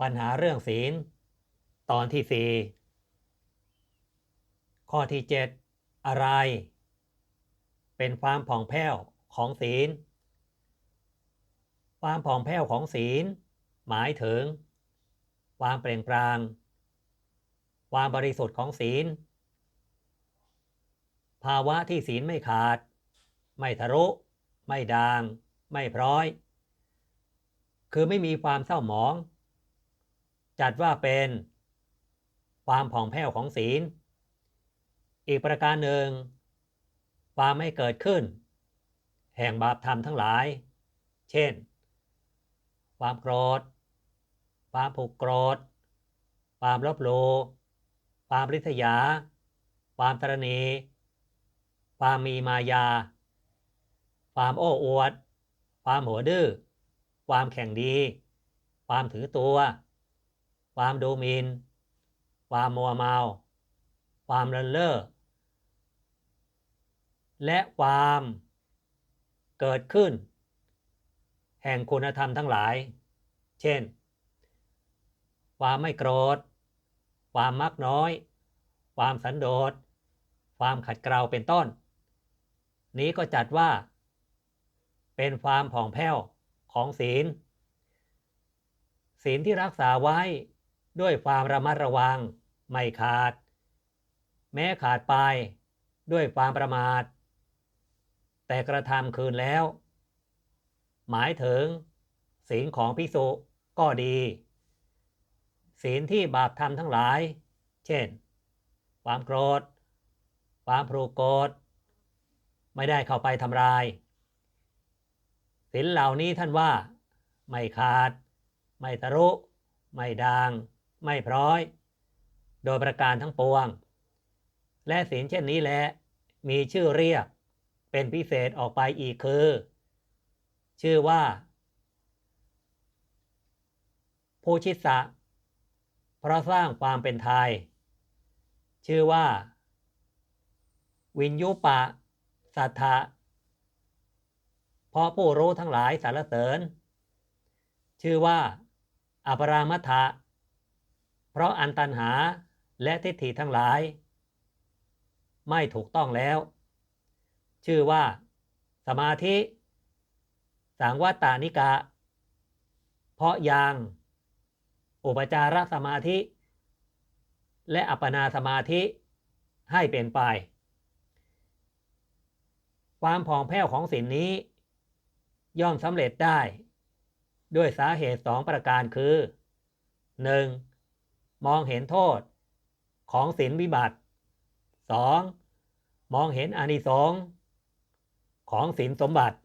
ปัญหาเรื่องศีล ตอนที่สี่ข้อที่เจ็ดอะไร เป็นความผ่องแผ้วของศีล ความผ่องแผ้วของศีล หมายถึง ความเปล่งปลั่งความบริสุทธิ์ของศีล ภาวะที่ศีลไม่ขาด ไม่ทะลุไม่ดาง ไม่พร้อย คือไม่มีความเศร้าหมอง จัดว่าเป็นความผ่องแผ้วของศีล อีกประการหนึ่ง ความไม่เกิดขึ้น แห่งบาปธรรมทั้งหลาย เช่น ความโกรธ ความผูกโกรธ ความลบโลความริษยา ความตรณี ความมีมายา ความโอ้อวด ความหัวดื้อ ความแข่งดี ความถือตัว ความดูหมินความมัวเมา ความเลินเล่อและความเกิดขึ้น แห่งคุณธรรมทั้งหลาย เช่น ความไม่โกรธ ความมักน้อย ความสันโดษ ความขัดเกลาเป็นต้น นี้ก็จัดว่า เป็นความผ่องแผ้วของศีล ศีลที่รักษาไว้ ด้วยความระมัดระวัง ไม่ขาด แม้ขาดไป ด้วยความประมาท แต่กระทำคืนแล้ว หมายถึง ศีลของพิสุก็ดี ศีลที่บาปทำทั้งหลาย เช่น ความโกรธ ความผูกโกรธ ไม่ได้เข้าไปทำลาย ศีลเหล่านี้ท่านว่า ไม่ขาด ไม่ทะลุไม่ดาง ไม่พร้อย โดยประการทั้งปวง และศีลเช่นนี้แหละมีชื่อเรียกเป็นพิเศษออกไปอีกคือ ชื่อว่าผู้ชิสะเพราะสร้างความเป็นไทย ชื่อว่า วินยุปะ สัทธะเพราะผู้รู้ทั้งหลายสรรเสริญ ชื่อว่า อปรามัทะ เพราะอันตันหาและทิฏฐิทั้งหลาย ไม่ถูกต้องแล้ว ชื่อว่า สมาธิ สังวัตานิกะ เพราะยัง อุปจารสมาธิ และอัปปนาสมาธิให้เป็นไป ความผ่องแผ้วของศีลนนี้ ย่อมสำเร็จได้ ด้วยสาเหตุสองประการคือ 1. มองเห็นโทษของศีลวิบัติ 2. มองเห็นอานิสงส์ของศีลสมบัติ